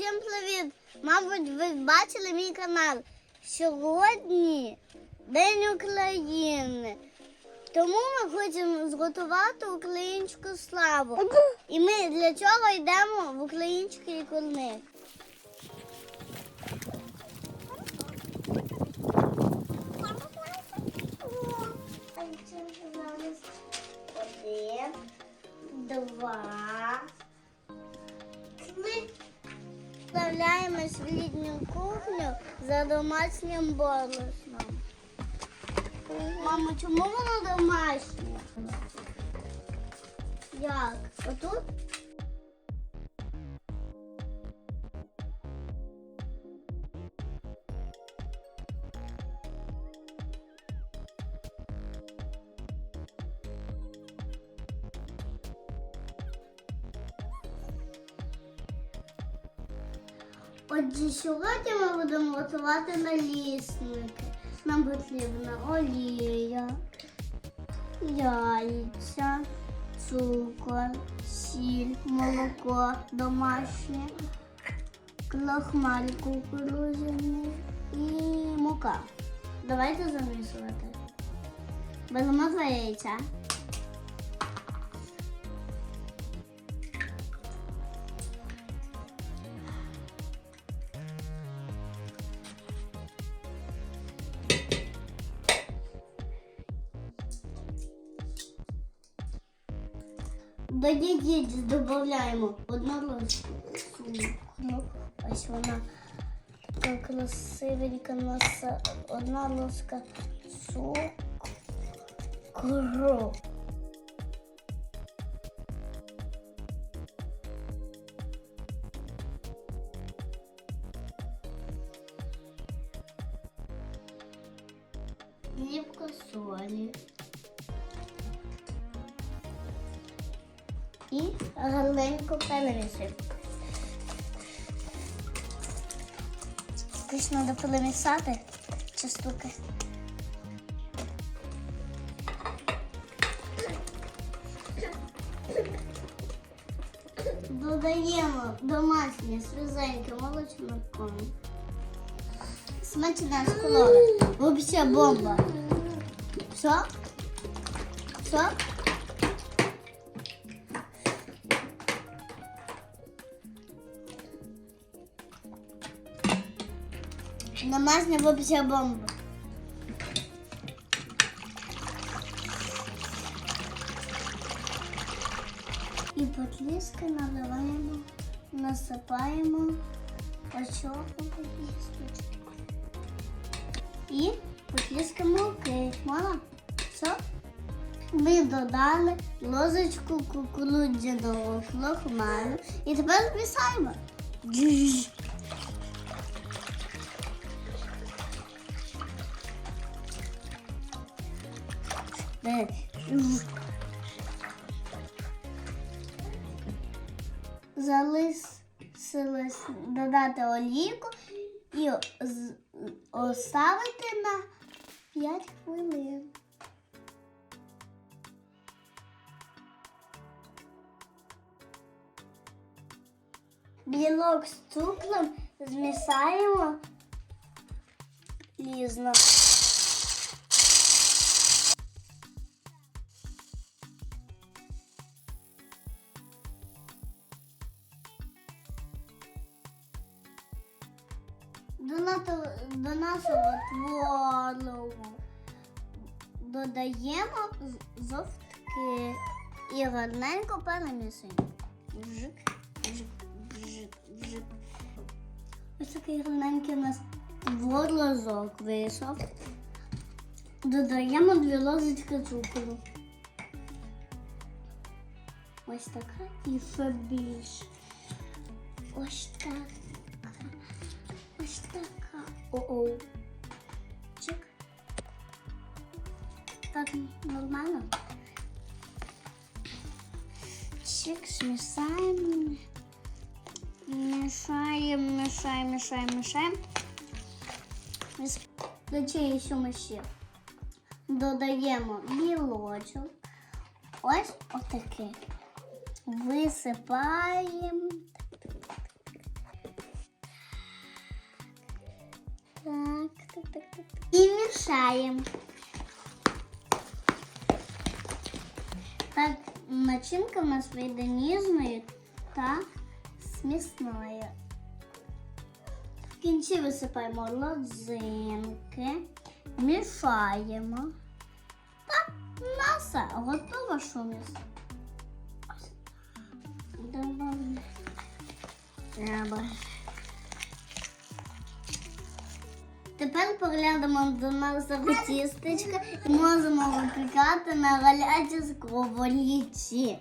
Всім привіт! Мабуть, ви бачили мій канал. Сьогодні День України. Тому ми хочемо зготувати українську славу. І ми для цього йдемо в український курник. Один, два, три. Вставляємось в літню кухню за домашнім борошном. Мамо, чому воно домашнє? Як? Отут? Отже, сьогодні ми будемо готувати налісники. Нам потрібна олія, яйця, цукор, сіль, молоко домашнє, крахмаль кукурудзяний і мука. Давайте замішувати. Беремо два яйця. До яєць додаємо одну цукру. Ось вона така красивенька носа. Одна ложка цукру. Дрібка солі. І гарненько перемішуємо. Якось треба перемішати частуки. Додаємо домашнє свіженьке молочко. Смачна школа. Взагалі бомба. Все? Все? Домашня вообще бомба. І потліски наливаємо, насипаємо очохом такі штучки. І потліски муки. Мала? Все? Ми додали ложечку кукурудзяного крохмалю і тепер змішаємо. Залишилось додати олійку і оставити на 5 хвилин. Білок з цукром змішаємо різно. До нашого творогу додаємо з- жовтки і гарненько перемішуємо. Вжик, вжик, вжик, вжик. Ось такий гарненький у нас творожок вийшов. Додаємо дві ложечки цукру. Ось така і ще більше. Ось так. Ось така. О-о. Чик. Так нормально. Чик, смешаем. Мешаем, мешаем, мешаем, мешаем. До чиї що ми ще додаємо білочок. Ось отакий. Висипаємо. Так, так, так, так. І мішаємо. Так, начинка у нас вийде ніжною та смісною. В кінці висипаємо лодзинки, мішаємо. Та маса готова шуміс. Давай. Тепер поглянемо до нашого тістечка і можемо випікати на гарячій сковорідці.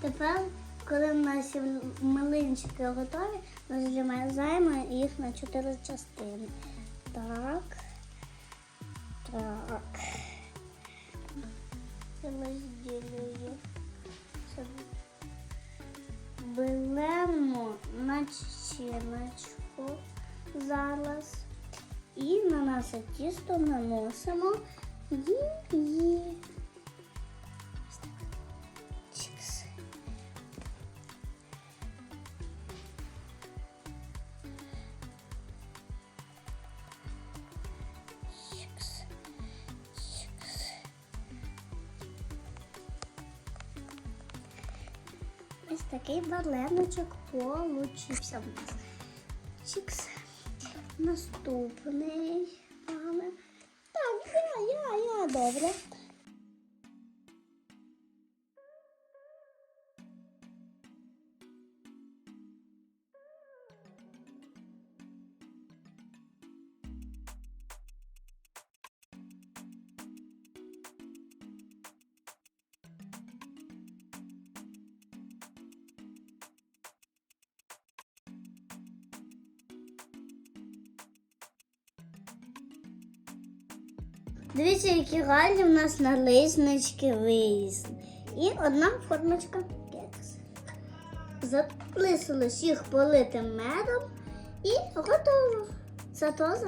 Тепер, коли наші млинчики готові, ми зрізаємо їх на чотири частини. Так. Так. Розділюємо. Беремо начиночку зараз і на наше тісто наносимо її. Такий баленочок получився в нас. Чікс. Наступний. Так, я, я, я, добре. Дивіться, які гарні в нас налиснички вийшли. І одна формочка кекс. Залишилось їх полити медом і готово. Теж.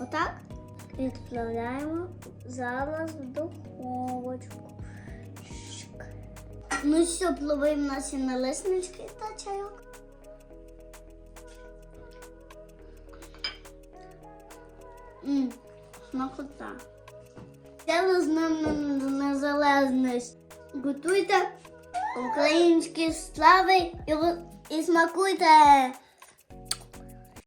Отак відправляємо зараз в духовочку. Ну що, пливаємо наші налиснички та чайок. Мм, смакота. Це з нами незалежність. Готуйте українські страви і, і смакуйте.